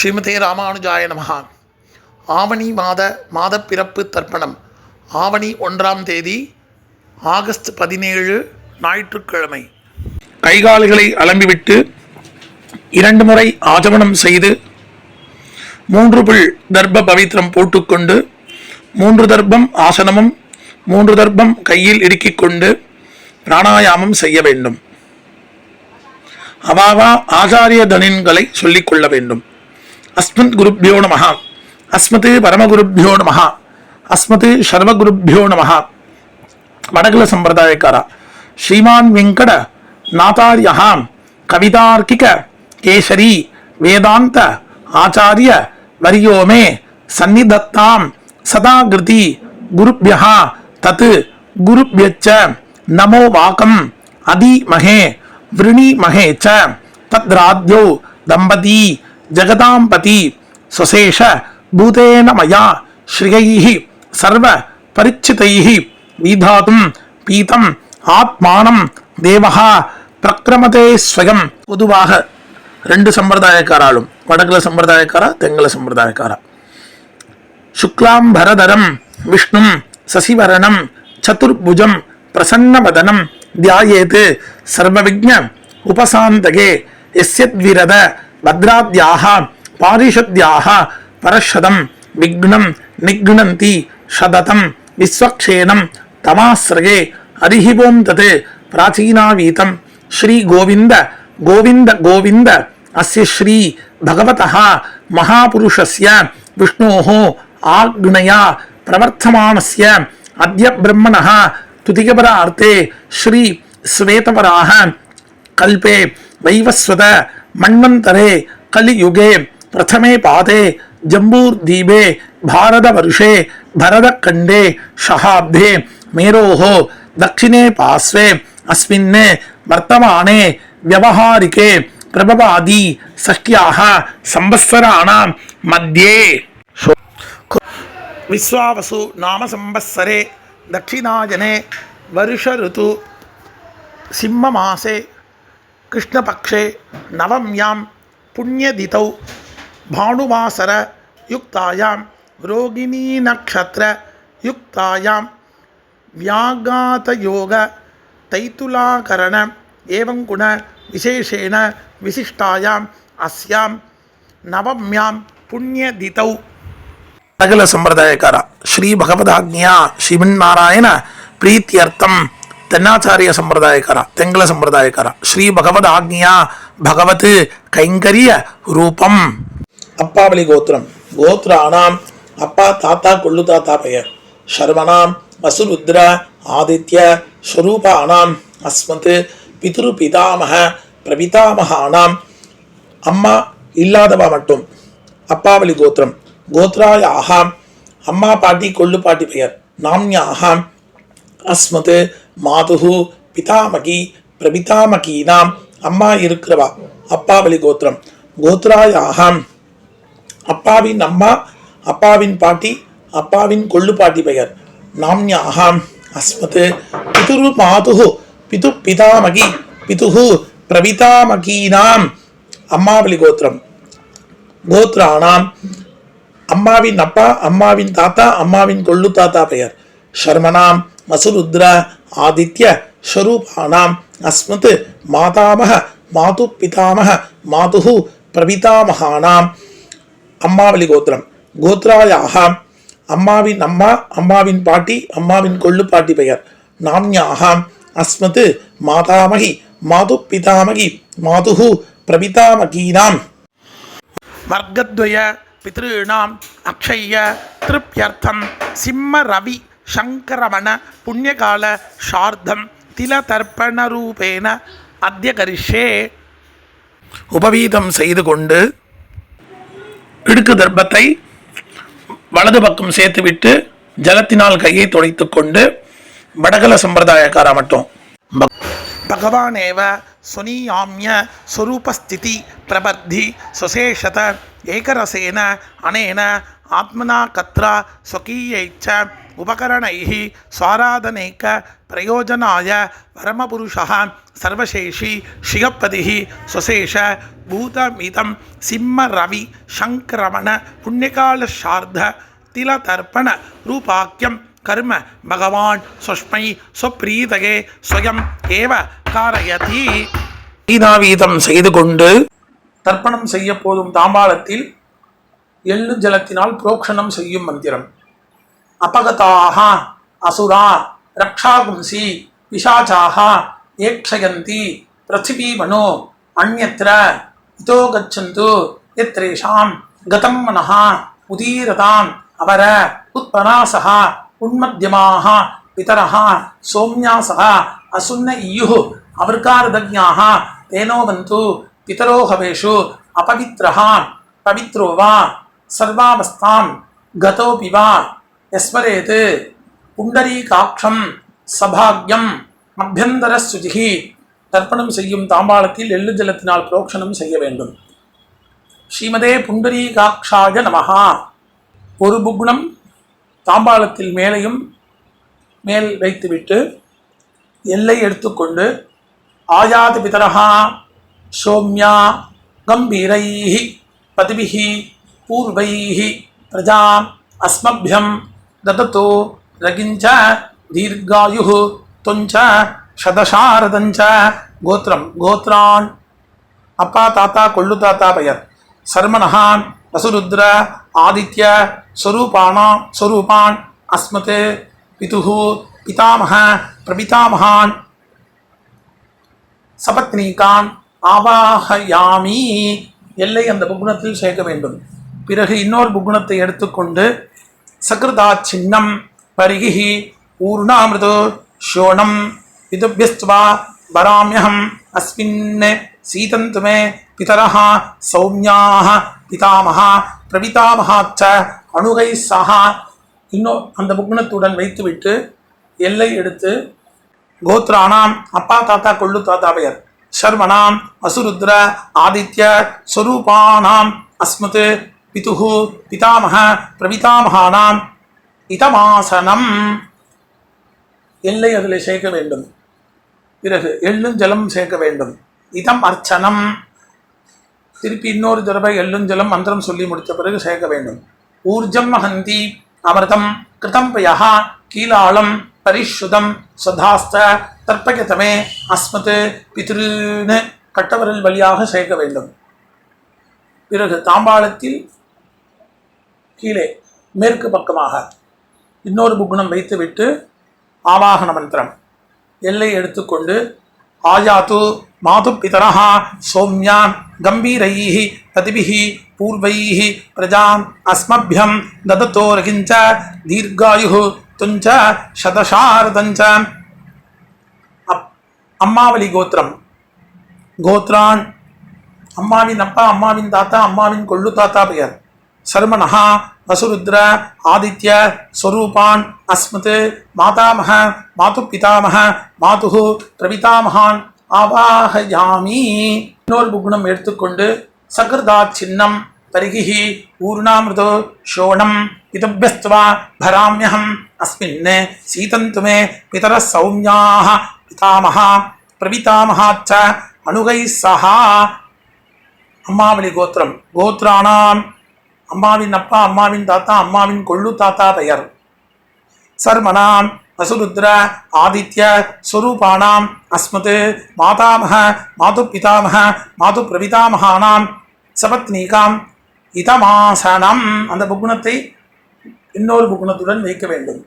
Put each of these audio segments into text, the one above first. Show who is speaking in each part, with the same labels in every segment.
Speaker 1: ஸ்ரீமதே ராமானுஜாய நமகா ஆவணி மாத மாதப்பிறப்பு தர்ப்பணம். ஆவணி ஒன்றாம் தேதி ஆகஸ்ட் பதினேழு ஞாயிற்றுக்கிழமை. கைகால்களை அலம்பிவிட்டு இரண்டு முறை ஆஜமனம் செய்து மூன்று புல் தர்ப்ப பவித்திரம் போட்டுக்கொண்டு மூன்று தர்ப்பம் ஆசனமும் மூன்று தர்ப்பம் கையில் இடுக்கிக் கொண்டு பிராணாயாமம் செய்ய வேண்டும். அவாவா ஆச்சாரிய தனின்களை சொல்லிக்கொள்ள வேண்டும். அஸ்மத் குருப்பியோ நம அஸ்மத் பரமகுருப்பியோ நம அஸ்மத் சர்வகுருப்பியோ நம வடகுல சம்பிரதாயக்காரா. ஸ்ரீமான் வெங்கட நாதாரியஹாம் கவிதார்க்கிக கேசரி. வேதாந்த ஆச்சாரிய வரியோமே. சந்நிதத்தாம். சதாகிருதி குருப்பியா தத் குருப்பியச்ச நமோ வாக்கம். அதிமகே. விருணிமகே ச தத்ராத்யோ தம்பதி. ஜெகதாம்பதி சுசேஷ பூதேன மயா ஸ்ரீயை சர்வ பரிச்சிதை வீதாதும் பீதம் ஆத்மானம் தேவகா பிரக்ரமதே ஸ்வயம் பொதுவாக ரெண்டு சம்பிரதாயக்காராலும் வடகுல சம்பிரதாயக்காரா தெங்கல சம்பிரதாயக்காரா. சுக்லாம்பரதரம் விஷ்ணும் சசிவரணம் சதுர்புஜம் பிரசன்னவதனம் தியாயேது சர்வவிஜ்ஞ உபசாந்தகே எஸ்யத்விரத பத்ராத்யாக பாரிஷத்யாக பரஷதம் விக்னம் நிக்னந்தி ஷததம் விஸ்வக்ஷேனம் தமாஸ்ரயே அரிஹிபோம் தது பிராச்சீனாவீதம் ஸ்ரீ கோவிந்த கோவிந்த கோவிந்த அஸ்ய ஸ்ரீ பகவதः மகாபுருஷஸ்ய விஷ்ணோः ஆக்னயா பிரவர்த்தமானஸ்ய அத்ய பிரம்மணः துதிகபரார்த்தே ஸ்ரீ ஸ்வேதபராக கல்பே வைவஸ்வத मन्वन्तरे कलियुगे प्रथमे पादे जम्बूर्दीपे, भारतवर्षे, भरतखण्डे, शहाब्दे, मेरोः, दक्षिणे पार्श्वे अस्मिन् वर्तमाने व्यवहारिके प्रभवादि सख्याः संवत्सराणां मध्ये। विश्वावसु नाम संवत्सरे दक्षिणायने वर्षऋतु सिंहमासे கிருஷ்ணபக்ஷே நவம்யாம் புண்ணியதிதௌ பானுவாசர யுக்தாயாம் ரோகிணீ நக்ஷத்திர யுக்தாயாம் வியாகாதயோக தைத்துலாகரண ஏவங்குண விசேஷேண விசிஷ்டாயாம் அஸ்யாம் நவம்யாம் புண்ணியதிதௌ சகல சம்பிரதாயக்காரா ஸ்ரீ பகவதாக்ஞியா ஸ்ரீமன் நாராயண பிரீத்தியர்த்தம் தென்னாச்சாரிய சம்பிரதாயக்காரா தெங்கல சம்பிரதாயக்காரா ஸ்ரீ பகவத் ஆக்ஞியா பகவத் கைங்கரிய ரூபம். அப்பாவளி கோத்திரம். கோத்ரானாம் அப்பா தாத்தா கொள்ளு தாத்தா பெயர். ஷர்மனாம் வசுருத்ர ஆதித்ய ஸ்வரூபானாம் அஸ்மத் பிதுரு பிதாமக பிரபிதாமகானாம். அம்மா இல்லாதவா மட்டும். அப்பாவளி கோத்திரம். கோத்ராயாகாம் அம்மா பாட்டி கொள்ளு பாட்டி பெயர். நாம்யாகாம் அஸ்மத் மாதுகு பிதாமகி பிரபிதாமகீனாம். அம்மா இருக்கிறவா? அப்பாவளி கோத்திரம் கோத்ராயாகாம். அப்பாவின் அம்மா அப்பாவின் பாட்டி அப்பாவின் கொள்ளு பாட்டி பெயர். நாம்யாகாம். அஸ்மத் பிதுரு மாதுகு பிது பிதாமகி பிதுகு பிரபிதாமகீனாம். அம்மாவளி கோத்திரம் கோத்ராணாம் அம்மாவின் அப்பா அம்மாவின் தாத்தா அம்மாவின் கொள்ளு தாத்தா பெயர். ஷர்மனாம். மசுருத்ரா ஆதித்ய ஸ்வரூபானாம் அஸ்மத் மாதாமக மாது பிதாமக மாது பிரபிதாமகானாம் அம்மாவளி கோத்திரம். கோத்ராயாக அம்மாவின் அம்மா அம்மாவின் பாட்டி அம்மாவின் கொள்ளு பாட்டி பெயர். நாம்யாக அஸ்மத் மாதாமகி மாது பிதாமகி மாது பிரபிதாமகீனாம் வர்க்கத்வய பித்ருணாம் அக்ஷய திருப்யர்த்தம் சிம்ம ரவி சங்கரமண புண்ணியகால சார்த்தம் தில தர்ப்பண ரூபேன அத்தியகரிஷே உபவீதம் செய்து கொண்டு இடுக்கு தர்ப்பத்தை வலது பக்கம் சேர்த்துவிட்டு ஜலத்தினால் கையை துடைத்து கொண்டு வடகல சம்பிரதாயக்காரா மட்டும். பகவானேவ சுனியாமிய சுரூபஸ்திதி பிரபத்தி சுசேஷத ஏகரசேன அனேன ஆத்மனா கத்ரா சுகீயை உபகரணை சுவாராதனைக்க பிரயோஜனாய பரமபுருஷா சர்வசேஷி ஷியப்பதி சுசேஷ பூதமிதம் சிம்ம ரவி சங்கிரமண புண்ணியகால சார்த திலதர்ப்பண ரூபாக்கியம் கர்ம பகவான் சுஷ்மை சுப்ரீதகே ஸ்வயம் ஏவ காரயதி. கீதாவீதம் செய்து கொண்டு தர்ப்பணம் செய்ய போதும் தாம்பாளத்தில் எள்ளு ஜலத்தினால் புரோக்ஷணம் செய்யும் மந்திரம். அபகதாக அசுரா ரக்ஷாகும்சி பிசாச்சாக ஏக்ஷயந்தி பிருத்திவி மனோ அந்நத்திர இதோ கச்சந்து எத்ரேஷாம் கதம் மனஹா உதீரதாம் அவர உத்பராசகா உன்மத்தியமாக பிதரஹா சோம்யாசகா அசுன்ன இயுः அவர்காரதஜ்ஞாः தேனோவந்து பிதரோஹவேஷு அபவித்ரஹா பவித்ரோ வா சர்வாவஸ்தாம் கதோபி வா எஸ்மரேத்து புண்டரீகாட்சம் சபாக்யம் அபியந்தர சுஜிகி தர்ப்பணம் செய்யும் தாம்பாளத்தில் எள்ளு ஜலத்தினால் புரோக்ஷனம் செய்ய வேண்டும். ஸ்ரீமதே புண்டரீகாட்சாய நமகா ஒரு புக்னம் தாம்பாளத்தில் மேலையும் மேல் வைத்துவிட்டு எல்லை எடுத்துக்கொண்டு ஆயாதி பிதரஹா சோம்யா கம்பீரை பதிபிகி பூர்வைஹி பிரஜா அஸ்மபியம் ததத்தோ ரகிஞ்ச தீர்காயு தொஞ்ச சதசாரதஞ்ச கோத்திரம் கோத்ரான் அப்பா தாத்தா கொள்ளு தாத்தா பெயர் சர்மனஹான் வசுருத்ர ஆதித்ய ஸ்வரூபானா ஸ்வரூபான் அஸ்மது பிதுகு பிதாமக பிரபிதாமகான் சபத்னீகான் ஆவாகயாமி எல்லை அந்த புக்குணத்தில் சேர்க்க வேண்டும். பிறகு இன்னொரு புக்குணத்தை எடுத்துக்கொண்டு சகிருதா சின்னம் பரிகி ஊர்ணாமிருதோ ஷோணம் இதுபியஸ்துவா வராமியகம் அஸ்மின் சீதந்து மே பிதரः சௌமியாக பிதாமகா பிரவிதாமகாச்ச அணுகை சஹா இன்னும் அந்த புக்னத்துடன் வைத்துவிட்டு எல்லை எடுத்து கோத்ராணாம் அப்பா தாத்தா கொள்ளு தாத்தாவையர் சர்மணாம் அசுருத்ர ஆதித்ய ஸ்வரூபானாம் அஸ்மத் பிதுகு பிதாமக பிரபிதாமகானாம் இதமாசனம் எல்லை அதில் சேர்க்க வேண்டும். பிறகு எள்ளும் ஜலம் சேர்க்க வேண்டும். இதம் அர்ச்சனம். திருப்பி இன்னொரு தடவை எள்ளும் ஜலம் மந்திரம் சொல்லி முடித்த பிறகு சேர்க்க வேண்டும். ஊர்ஜம் மகந்தி அமிர்தம் கிருதம் பயா கீலாளம் பரிஷுதம் சதாஸ்த தர்ப்பகதமே அஸ்மத் பித்ருன்னு கட்டவரல் வழியாக சேர்க்க வேண்டும். பிறகு தாம்பாளத்தில் கீழே மேற்கு பக்கமாக இன்னொரு புகுணம் வைத்துவிட்டு ஆவாகன மந்திரம். எல்லை எடுத்துக்கொண்டு ஆயாத்து மாது பிதரஹ சௌமியான் கம்பீரைः பதிபிஹி பூர்வைः பிரஜாம் அஸ்மபியம் ததத்தோ ரகிஞ்ச தீர்காயுः துஞ்ச சதசாரதஞ்ச அப் அம்மாவளி கோத்திரம். கோத்ரான் அம்மாவின் அப்பா அம்மாவின் தாத்தா அம்மாவின் கொள்ளு தாத்தா பெயர். சர்மனஹா வசுருத்ர ஆதித்ய ஸ்வரூபான் அஸ்மத் மாதாமக மாது பிதாமக மாது பிரபிதாமகான் ஆவாகயாமி இன்னொரு புகுணம் எடுத்துக்கொண்டு சகிருதா சின்னம் பரிகி ஊர்ணாமிருதோ ஷோணம் பிதபியஸ்துவா பராமியகம் அஸ்மின் சீதந்துமே பிதர சௌமியாக பிதாமகா பிரபிதாமகாச்ச அணுகை சஹா அம்மாவளி கோத்திரம் கோத்ராணாம் அம்மாவின் அப்பா அம்மாவின் தாத்தா அம்மாவின் கொள்ளு தாத்தா பெயர். சர்மனாம் வசுருத்ர ஆதித்ய ஸ்வரூபானாம் அஸ்மத் மாதாமக மாது பிதாமக மாது பிரபிதாமகானாம் சபத்னீகாம் இதமாசனம். அந்த புகுணத்தை இன்னொரு புகுணத்துடன் வைக்க வேண்டும்.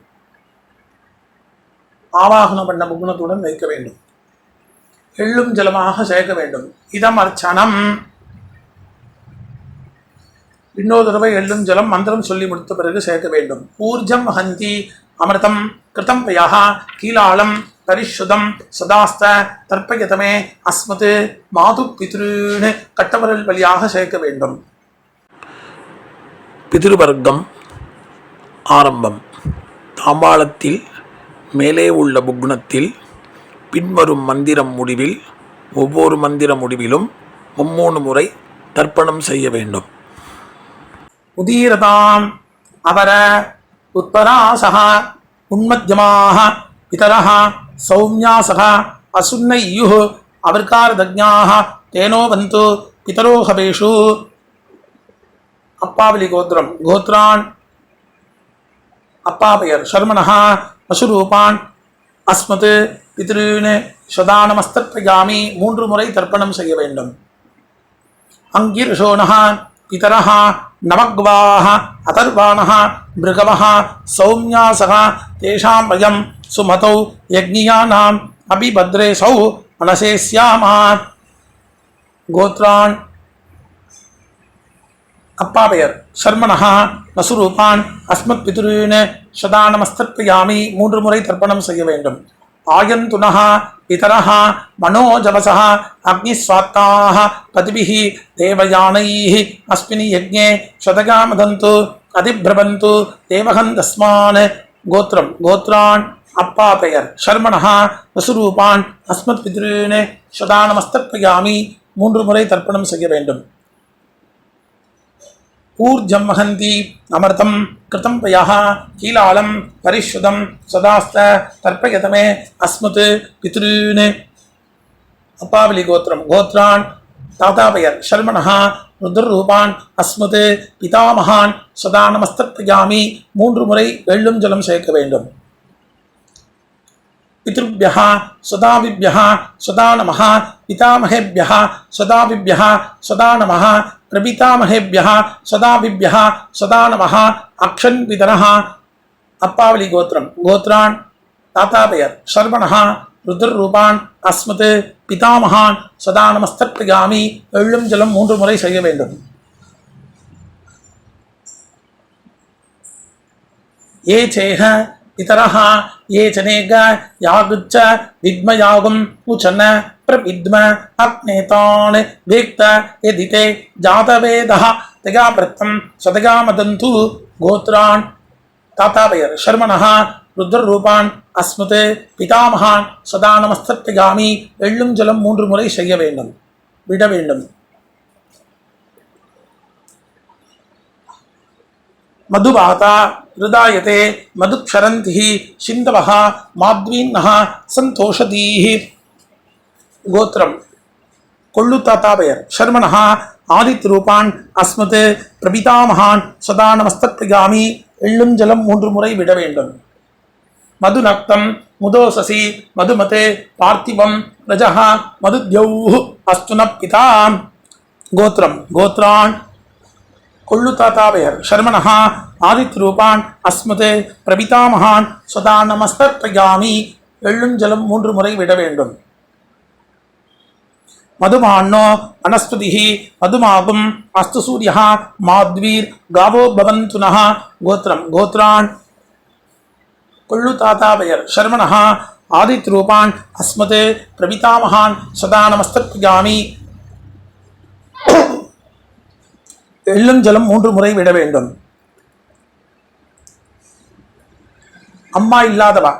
Speaker 1: ஆவாகனம் பண்ண புகுணத்துடன் வைக்க வேண்டும். எள்ளும் ஜலமாக சேர்க்க வேண்டும். இதம் அர்ச்சனம் இன்னொரு தடவை எள்ளும் ஜலம் மந்திரம் சொல்லி முடித்த பிறகு சேர்க்க வேண்டும். ஊர்ஜம் ஹந்தி அமிர்தம் கிருதம் பயா கீலாளம் பரிஷுதம் சதாஸ்த தர்ப்பயதமே அஸ்மது மாது பித்ருன்னு கட்டவரல் வழியாக சேர்க்க வேண்டும். பிதிருவர்க்கம் ஆரம்பம். தாம்பாளத்தில் மேலே உள்ள புக்னத்தில் பின்வரும் மந்திரம் முடிவில் ஒவ்வொரு மந்திர முடிவிலும் மும்மூணு முறை தர்ப்பணம் செய்ய வேண்டும். உதீரதாம் அவர உத்பராசக உன்மத்தியமாக பிதரः சௌமியாசக அசுன்னையுः அவர்காரதஜ்ஞாः தேனோ வந்து பிதரோஹபேஷு. அப்பாவலி கோத்திரம் கோத்ரான் அப்பா பெயர் சர்மணः பசுரூபான் அஸ்மத் பித்ருன்னு சதானமஸ்தர்ப்பயாமி மூன்று முறை தர்ப்பணம் செய்ய வேண்டும். அங்கிர்ஷோணः பிதரः நமக்வாக அதர்வாணः மிருகவः சௌமியாசக தேஷாம் வயம் சுமதௌ யஜ்ஞியானாம் அபிபத்ரே சௌ மனசே சியாமா கோத்ரான் அப்பா பெயர் சர்மணஹா நசுரூபான் அஸ்மத் பிதுருன்னு சதானமஸ்தர்ப்பயாமி மூன்று முறை தர்ப்பணம் செய்ய வேண்டும். ஆயந்துனஹா பிதரः மனோஜவசः அக்னிஸ்வாத்தாः பதிபிः தேவயானைः அஸ்மினி யஜ்ஞே சதகாமதந்து அதிபிரபந்து தேவகன் தஸ்மான் கோத்திரம் கோத்ரான் அப்பா பெயர் சர்மணः வசுரூபான் அஸ்மத் பித்ருன்னு சதானமஸ்தர்ப்பயாமி மூன்று முறை தர்ப்பணம் செய்ய வேண்டும்। ஊர்ஜம் வகந்தி அமிர்தம் கிருதம் பயः கீலாலம் பரிஷுதம் சதாஸ்த தர்ப்பயதமே அஸ்மத் பித்ருன்னு அப்பாவலி கோத்திரம் கோத்ரான் தாத்தா பெயர் சர்மணः ருத்ரரூபான் அஸ்மத் பிதாமகான் சதா நமஸ்தர்ப்பயாமி மூன்று முறை வெள்ளும் ஜலம் சேர்க்க வேண்டும். पितृभ्यः सदाविभ्यः सदा नमः पितामहेभ्यः सदाविभ्यः सदा नमः प्रपितामहेभ्यः सदाविभ्यः सदा नमः अक्षन् पितरः அப்பாவலி கோத்திரம் கோத்ரான் தாத்தா பெயர் சர்வணः ருத்ரரூபான் அஸ்மத் பிதாமகான் சதா நமஸ்தர்ப்பயாமி எள்ளும் ஜலம் மூன்று முறை செய்ய வேண்டும் ये चेह பிதரஹ ஏ சனேக யாகுச்ச வித்மயாகும் உச்சன பிரவித்ம அக்னேதான் வீக்த எதிதே ஜாதவேதா திகாபிரத்தம் சதகாமதந்து கோத்ரான் தாத்தாபயர் ஷர்மனஹா ருத்ரரூபான் அஸ்மது பிதாமகான் சதா நமஸ்தத்காமி எள்ளும் ஜலம் மூன்று முறை செய்ய வேண்டும் விட வேண்டும். மதுபாதா ஹிருதாயதே மதுக்ஷரந்தி சிந்தவः மாத்வீன்னஹா சந்தோஷதீஹி கோத்திரம் கொள்ளு தாத்தா பெயர் சர்மணः ஆதித் ரூபான் அஸ்மத் பிரபிதாமகான் சதா நமஸ்தத்யாமி எள்ளும் ஜலம் மூன்று முறை விட வேண்டும்। மது நக்தம் முதோசசி மதுமதே பார்த்திவம் ரஜः மதுத்யௌः அஸ்துன பிதா கோத்திரம் கோத்ரான் கொள்ளு தாத்தாவையர் பெயர். ஆதித்ரூபான் ஆதித் பிரபிதாமகான் சதா நமஸ்தர்ப்பயாமி எள்ளும் ஜலம் மூன்று முறை விட வேண்டும். மதுமாண்ணோ வனஸ்பதிः மதுமாகும். அஸ்து சூரியா மாத்வீர் காவோ பவந்துனः கோத்திரம் கோத்ரான். கொள்ளு தாத்தாவையர் பெயர். ஆதித்ரூபான் ஆதித் பிரபிதாமகான் சதா நமஸ்தர்ப்பயாமி எள்ளும் ஜலம் மூன்று முறை விட வேண்டும். அம்மா இல்லாதவா?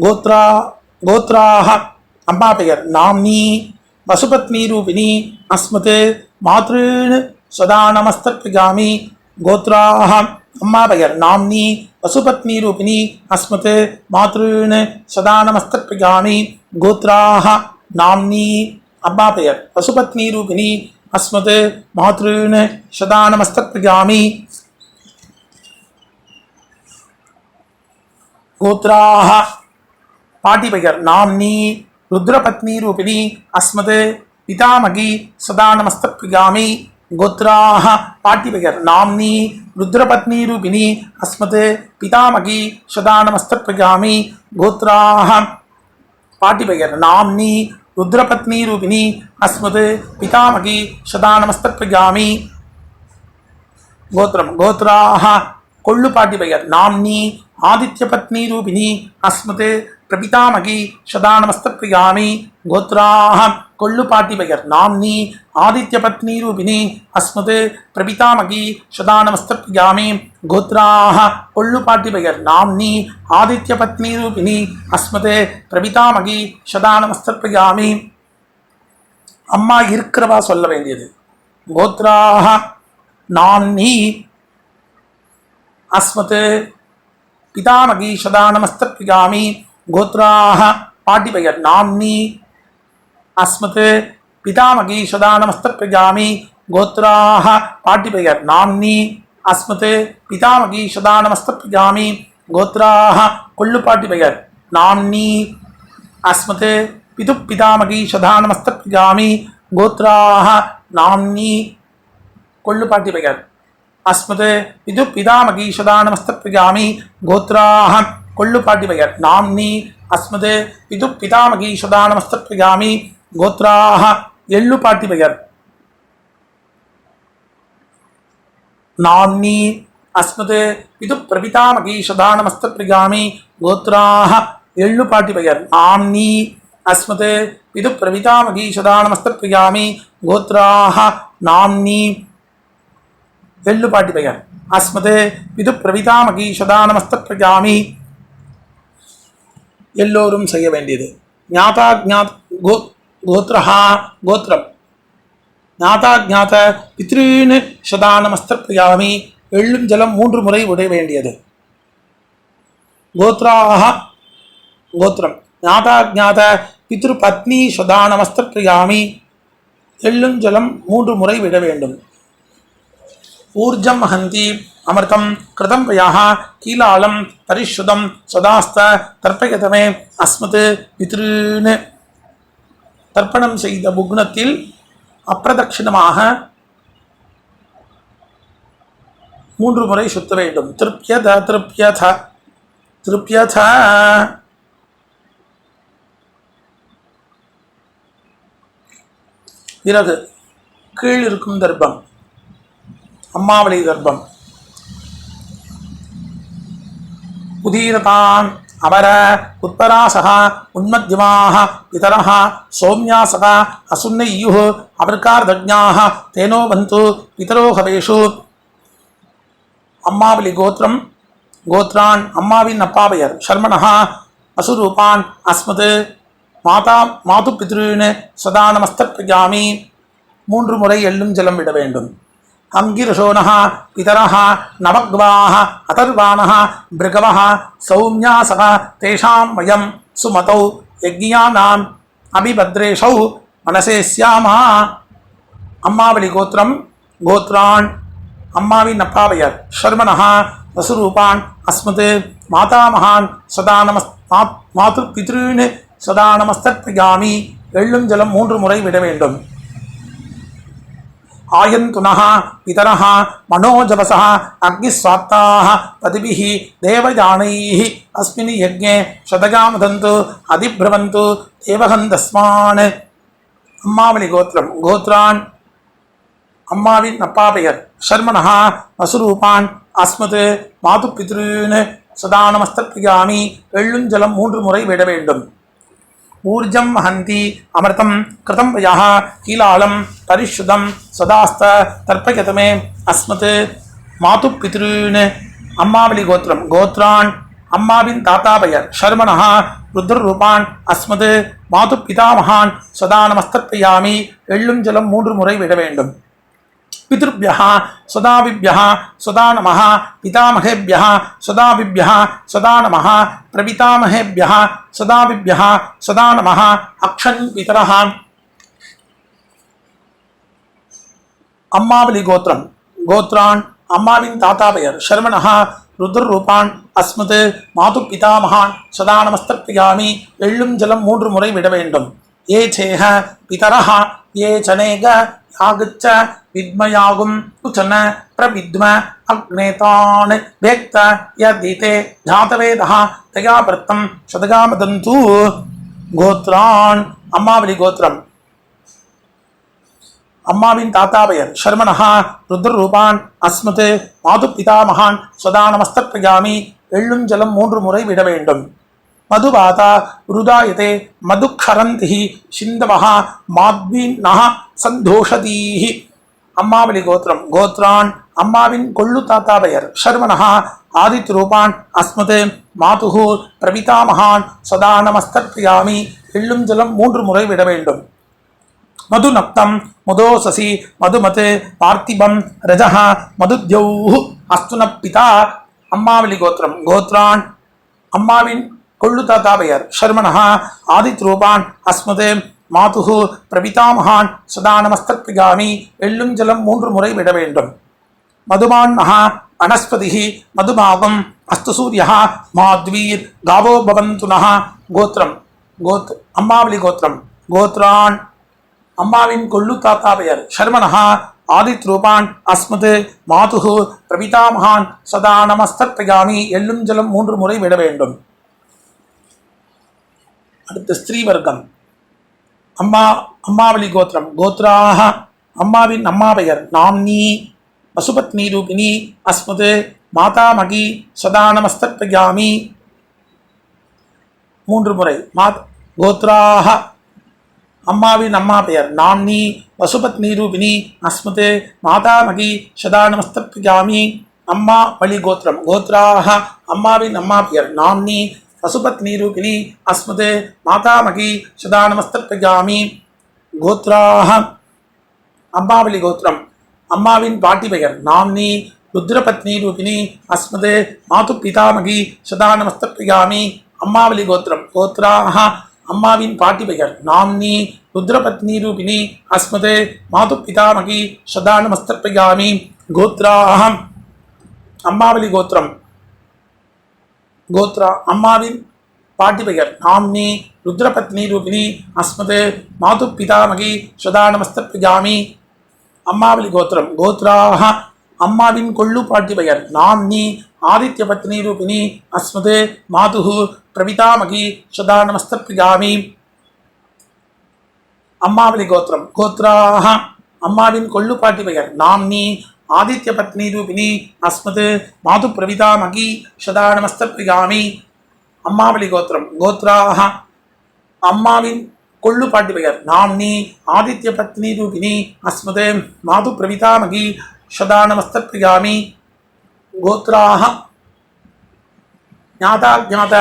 Speaker 1: கோத்ரா கோத்ராக அம்மா பெயர். நாம்னி வசுபத்னி ரூபிணி அஸ்மத் மாத்ருன் சதா நமஸ்தர்பிகாமி கோத்ராக அம்மா பெயர். நாம்னி வசுபத்னி ரூபிணி அஸ்மத் மாத்ருன் சதா நமஸ்தர்பிகாமி கோத்ராக நாம்னி அம்மா பெயர். வசுபத்னி ரூபிணி അസ്മത് മാതൃന് ശതാനമസ്തപ്രഗാമി ഗോത്രാഹ പാട്ടിപകർ നാംനി രുദ്രപത്നീരൂപിണി അസ്മത് പിതാമകി സദാനമസ്തപ്രഗാമി ഗോത്രാഹ പാട്ടിപകർ നാംനി രുദ്രപത്നീരൂപിണി അസ്മത് പിതാമകി സദാനമസ്തപ്രഗാമി ഗോത്രാഹ പാട്ടിപകർ നാംനി ರುದ್ರಪತ್ನಿ ರೂಪಿಣಿ ಅಸ್ಮತ್ ಪಿತಾಮಹಿ ಸದಾ ನಮಸ್ತಪ್ರಗಾಮಿ ಗೋತ್ರ ಗೋತ್ರಾಹ ಕೊಳ್ಳುಪಾಟಿ ಬಯ ನಾಮ್ನಿ ಆದಿತ್ಯ ಪತ್ನಿ ರೂಪಿಣಿ ಅಸ್ಮತ್ ಪ್ರಪಿತಾಮಹಿ ಸದಾ ನಮಸ್ತಪ್ರಗಾಮಿ ಗೋತ್ರಾಹ கோத்ராக கொள்ளுப்பாட்டி பெயர். நாம்னி ஆதித்யபத்னி ரூபிணி அஸ்மத் பிரபிதாமகி சதா நமஸ்தப்பிரியாமி கோத்ராக கொள்ளுப்பாட்டி நாம்னி ஆதித்ய பத்னி ரூபிணி அஸ்மத் பிரபிதாமகி சதா நமஸ்தப்பிரியாமி அம்மா இருக்கிறவா சொல்ல வேண்டியது. கோத்ராக நாம்னி அஸ்மத் பிதாமகி சதா நமஸ்தப்பியாமி கோத்ராः பாட்டிபயர் நாம்னி அஸ்மத் பிதாமகி சதானமஸ்திரஜாமி கோத்ராக பாட்டி பெயர் நாம்னி. அஸ்மத் பிதாமகி சதானமஸ்திரஜாமி கோத்ராக கொள்ளு பாட்டி பெயர் நாம்னி. அஸ்மத் பிது பிதாமகி சதானமஸ்திரஜாமி கோத்ராக நாம்னி. கொள்ளு பாட்டி பெயர் அஸ்மத் பிது பிதாமகி சதானமஸ்திரஜாமி கோத்ராக கொள்ளு பாட்டி பெயர் நாம்னி. அஸ்மத் பிது பிதாமகி சதானமஸ்திரஜாமி ಗೋತ್ರಾಹ ಎಳ್ಳು ಪಾಟಿ ಬಗೆರ್ ನಾನ್ನಿ ಅಸ್ಮತ್ ಇದು ಪ್ರಪಿತಾಮಗಿ ಶದಾನಮಸ್ತಪ್ರಿಗಾಮಿ ಗೋತ್ರಾಹ ಎಳ್ಳು ಪಾಟಿ ಬಗೆರ್ ನಾಮ್ನಿ ಅಸ್ಮತ್ ಇದು ಪ್ರಪಿತಾಮಗಿ ಶದಾನಮಸ್ತಪ್ರಿಗಾಮಿ ಗೋತ್ರಾಹ ನಾಮ್ನಿ ಎಳ್ಳು ಪಾಟಿ ಬಗೆರ್ ಅಸ್ಮತ್ ಇದು ಪ್ರಪಿತಾಮಗಿ ಶದಾನಮಸ್ತಪ್ರಿಗಾಮಿ எல்லோரும் செய்ய வேண்டியது ஞாதா ஞாத் கோ கோத்ரஹா கோத்திரம் ஞாதா ஜாத பித்ருன்னு சதானமஸ்திர பிரியாமி எள்ளும் ஜலம் மூன்று முறை உடைய வேண்டியது. கோத்ராக கோத்திரம் ஞாதா ஜாத பித்ரு பத்னி சதானமஸ்திர பிரியாமி எள்ளும் ஜலம் மூன்று முறை விட வேண்டும். ஊர்ஜம் மகந்தி அமிர்தம் கிருதம் பயாக கீலாலம் பரிஷுதம் சதாஸ்த தர்ப்பயதமே அஸ்மது பித்ருன்னு தர்ப்பணம் செய்த புக்னத்தில் அப்பிரதட்சிணமாக மூன்று முறை சுத்த வேண்டும். திருப்பியத திருப்பியத திருப்பியத பிறகு கீழ் இருக்கும் தர்ப்பம் அம்மாவளி தர்ப்பம். உதீரதாம் அமர உத்தராசக உன்மத்தியமாக பிதரः சௌமியாசக அசுன்னையுः அபர்கார்தஜ்ஞாः தேனோ பந்து பிதரோகவேஷு அம்மாவலி கோத்திரம் கோத்ரான் அம்மாவின் அப்பாவையர் சர்மணः அசுரூபான் அஸ்மத் மாதா மாது பித்ருன்னு சதா நமஸ்தப்பிரஜாமி மூன்று முறை எள்ளும் ஜலம் விட வேண்டும். அங்கிரசோனः பிதரः நவக்வாः அதர்வாணः பிருகவः சௌமியாசக தேஷாம் வயம் சுமதௌ யஜ்ஞானாம் அபிபத்ரேஷௌ மனசே சியாமா அம்மாவளி கோத்திரம் கோத்ரான். அம்மாவின் அப்பாவையர் ஷர்மனஹா வசுரூபான் அஸ்மத் மாதாமகான் சதா நமஸ் மா- மாது பித்ருன்னு சதா நமஸ்தற்பியாமி எள்ளும் ஜலம் மூன்று முறை விட வேண்டும். आयन्तुनः पितरः मनोजवसः अग्निस्वात्ताः पतिभिः देवयानैः अस्मिन् यज्ञे शतगामदन्तु अधिभ्रवन्तु देवहन्तस्मान् அம்மாவளி கோத்திரம் கோத்ரான் அம்மாவின் அப்பாவையர் ஷர்மனः வசுரூபான் அஸ்மத் மாது பித்ருன்னு சதா நமஸ்தப்பியாமி எள்ளுஞ்சலம் மூன்று முறை விட வேண்டும் ஊர்ஜம் ஹந்தி அமிர்தம் கிருதம் யா கீலாளம் பரிஷுதம் சதாஸ்த தர்ப்பயதமே அஸ்மத் மாது பித்ருன் அம்மாவளி கோத்திரம் கோத்ரான் அம்மாவின் தாத்தாபயர் ஷர்மனஹா ருத்ரூபான் அஸ்மது மாது பிதாமகான் சதா நமஸ்தர்ப்பயாமி எள்ளும் ஜலம் மூன்று முறை விட வேண்டும். पितृभ्यः सदाविभ्यः सदा नमः पितामहेभ्यः सदाविभ्यः सदा नमः प्रपितामहेभ्यः सदाविभ्यः सदा नमः अक्षन् पितरः அம்மாவலி கோத்திரம் கோத்ரான் அம்மாவின் தாத்தாபயர் ஷர்மணः ருத்ரரூபான் அஸ்மத் மாது பிதாமகான் சதா நமஸ்தப்பியாமி எள்ளும் ஜலம் மூன்று முறை விட வேண்டும் ஏ சேஹ பிதரஹ ஏ சனேக யாகுச்ச வித்மயாகும் உச்சன பிரவித்ம அக்னேதான் வேக்த யதீதே ஜாதவேதः தயா பிரத்தம் சதகாமதந்து கோத்ரான் அம்மாவலி கோத்திரம் அம்மாவின் தாத்தாபயர் ஷர்மணஹா ருத்ரரூபான் அஸ்மத் மாது பிதாமகான் சதா நமஸ்தப்பிரயாமி எள்ளும் ஜலம் மூன்று முறை விட வேண்டும்। மதுபாதா ருதாயதே மதுக்ஷரந்தி சிந்தவஹா மாத்வீன்னஹ சந்தோஷதீஹி அம்மாவளி கோத்திரம் கோத்ரான் அம்மாவின் கொள்ளு தாத்தா பெயர். ஷர்வனஹா ஆதித்ய ரூபான் அஸ்மது மாதுகு பிரபிதா மகான் சதா நமஸ்தர் பிரியாமி எள்ளும் ஜலம் மூன்று முறை விட வேண்டும். மது நப்தம் மதோசசி மதுமது பார்த்திபம் ரஜஹ மதுத்யௌ அஸ்துனப்பிதா அம்மாவளி கோத்திரம் கோத்ரான் அம்மாவின் கொள்ளு தாத்தா பெயர். ஷர்மனஹா ஆதித்ய ரூபான் அஸ்மது மாதுகு பிரபிதாமகான் சதா நமஸ்தத்பிகாமி எள்ளும் ஜலம் மூன்று முறை விட வேண்டும். மதுமான் மகா வனஸ்பதிகி மதுமாவம் அஸ்து சூரிய மாத்வீர் காவோ பவந்து நः கோத்திரம் கோத் அம்மாவளி கோத்திரம் கோத்ரான் அம்மாவின் கொள்ளு தாத்தா பெயர். ஷர்மனஹா ஆதித்ரூபான் அஸ்மது மாதுகு பிரபிதாமகான் சதா நமஸ்தத்பிகாமி எள்ளும் ஜலம் மூன்று முறை விட வேண்டும். அடுத்து ஸ்ரீவர்க்கம். அம்மா அம்மாவளி கோத்திரம். கோத்ராக அம்மாவின் அம்மா பெயர் நாம்னி பசுபத்னி ரூபிணி அஸ்மது மாதாமகி சதானமஸ்தத்யாமி மூன்று முறை. மா கோத்ராக அம்மாவின் அம்மா பெயர் நாம்னி பசுபத்னி ரூபிணி அஸ்மது மாதாமகி சதானமஸ்தத்யாமி அம்மா வழி கோத்திரம். கோத்ராக அம்மாவின் அம்மா பெயர் நாம்னி பசுபத்னி ரூபிணி அஸ்மது மாதாமகி சதா நமஸ்தத்பயாமி கோத்ராக அம்மாவளி கோத்திரம். அம்மாவின் பாட்டி பெயர் நாம்னி. ருத்ரபத்னி ரூபிணி அஸ்மது மாது பிதாமகி சதா நமஸ்தப்ரியாமி அம்மாவளி கோத்திரம். கோத்ராக அம்மாவின் பாட்டி பெயர் நாம்னி. ருத்ரபத்னி ரூபிணி அஸ்மது மாது பிதாமகி சதா நமஸ்தப்ரியாமி கோத்ராக அம்மாவளி கோத்திரம். கோத்ரா அம்மாவின் பாட்டி பெயர். நாம்னி ருத்ரபத்னி ரூபினி அஸ்மது மாது பிதாமகி சதா நமஸ்தப்ரியாமி அம்மாவளி கோத்திரம் கோத்ராக அம்மாவின் கொள்ளு பாட்டி பெயர். நாம்னி ஆதித்ய பத்னி ரூபினி அஸ்மது மாதுகு பிரபிதாமகி சதா நமஸ்தப்ரியாமி அம்மாவளி கோத்திரம் கோத்ராக அம்மாவின் கொள்ளு பாட்டி பெயர். நாம்னி ஆதித்ய பத்னி ரூபிணி அஸ்மது மாது பிரவிதா மகி சதா நமஸ்தப்ரியாமி அம்மாவளி கோத்திரம் கோத்ராக அம்மாவின் கொள்ளு பாட்டி பெயர். நாம்னி ஆதித்ய பத்னி ரூபிணி அஸ்மது மாது பிரவிதா மகி சதா நமஸ்தப்ரியாமி கோத்ராக ஞாதா ஜாத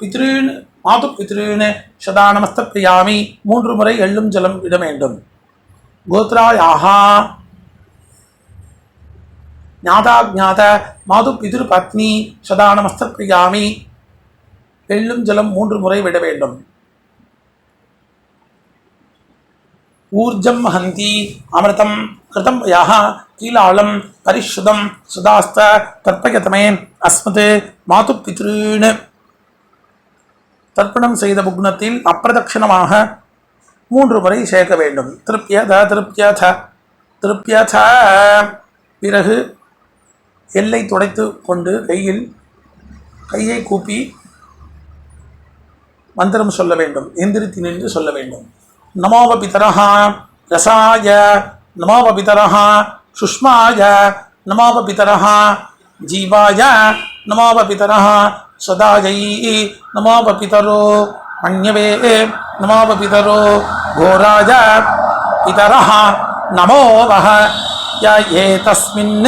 Speaker 1: பித்ருன் மாது பித்ருன் சதா நமஸ்தப்ரியாமி மூன்று முறை எள்ளும் ஜலம் விட வேண்டும். கோத்ராயாகா ஞாதாஜாத மாது பிதிரு பத்னி சதா நமஸ்தப்ரியாமி எள்ளும் ஜலம் மூன்று முறை விட வேண்டும். ஊர்ஜம் ஹந்தி அமிர்தம் கிருதம் யாக கீழாளம் பரிஷுதம் சுதாஸ்த தற்பயதமே அஸ்மது மாது பித்ருன்னு தர்ப்பணம் செய்த புக்னத்தில் அப்பிரதட்சிணமாக மூன்று முறை சேர்க்க வேண்டும். திருப்தியத திருப்தியத திருப்தியத பிறகு எல்லை துடைத்து கொண்டு கையில் கையை கூப்பி மந்திரம் சொல்ல வேண்டும் எந்திரித்து நின்று சொல்ல வேண்டும் நமோவ பிதரஹ ரசாய நமோவ பிதரஹ சுஷ்மாய நமோவ பிதரஹ ஜீவாய நமோவ பிதரஹ சதாயை நமோவ பிதரோ மன்யவே நமோவ பிதரோ घोराय पितरः नमो वः य एतस्मिन्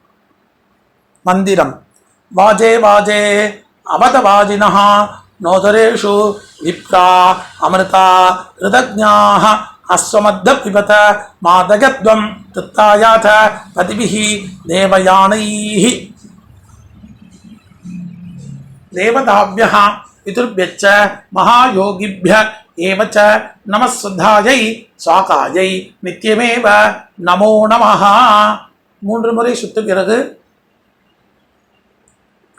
Speaker 1: மந்திரம். வாஜே வாஜே அவதவாஜினா நோதரேஷு விப்ரா அமிர்தா கிருதஜாக அஸ்வமத்த பிபத மாதகத்வம் தித்தாயாத பதிபிஹி தேவயானைः தேவதாபியः பிதுர்பியச்ச மகாயோகிபிய ஏவச்ச நமஸ்வத்தாயை சாகாயை நித்தியமேவ நமோ நமஹா. மூன்று முறை சுத்துகிறது.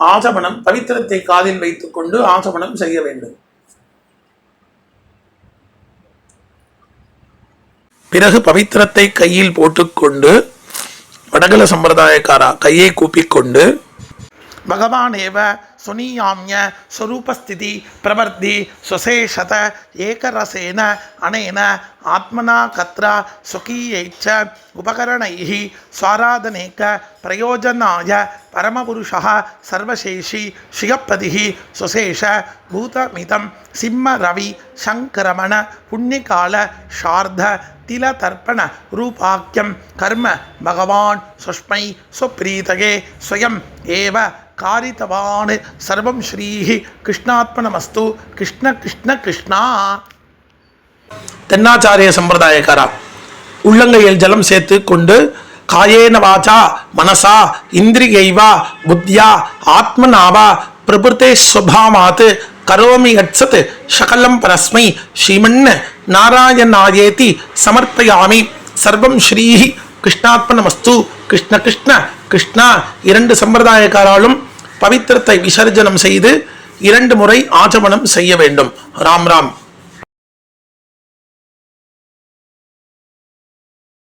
Speaker 1: ஆசமனம் பவித்திரத்தை காதில் வைத்துக் கொண்டு ஆசமனம் செய்ய வேண்டும். பிறகு பவித்திரத்தை கையில் போட்டுக்கொண்டு வடகல சம்பிரதாயக்காரா கையை கூப்பிக்கொண்டு பகவானேவ சுனியாமிய ஸ்வரூபஸ்திதி பிரவர்த்தி சுசேஷத ஏகரசேன அனேன ஆத்மனா கத்ரா சுகீயைச்ச உபகரணை சுவாராதனேக்க பிரயோஜனாய பரமபுருஷா சர்வசேஷி ஷியப்பிரதி சுசேஷ பூதமிதம் சிம்ம ரவி சங்கரமண புண்ணிகால ஷார்த தில தர்ப்பண ரூபாக்கியம் கர்ம பகவான் சுஷ்மை சுப்ரீதகே ஸ்வயம் ஏவ காரித்தவான் சர்வம் ஸ்ரீ கிருஷ்ணாத்மனமஸ்து கிருஷ்ண கிருஷ்ண கிருஷ்ணா தென்னாச்சாரிய சம்பிரதாயக்காரா. உள்ளங்கையில் ஜலம் சேர்த்து கொண்டு காயேன வாச்சா மனசா இந்திரியைவா புத்தியா ஆத்மனாவா பிரபுத்தே சுபாமாத்து கரோமி யட்சத் சகலம் பரஸ்மை ஸ்ரீமன் நாராயணாயேதி சமர்ப்பயாமி. சர்வம் ஸ்ரீஹி கிருஷ்ணாத்மனமஸ்து கிருஷ்ண கிருஷ்ண கிருஷ்ணா இரண்டு சம்பிரதாயக்காராலும் பவித்திரத்தை விசர்ஜனம் செய்து இரண்டு முறை ஆச்சமனம் செய்ய வேண்டும். ராம் ராம்.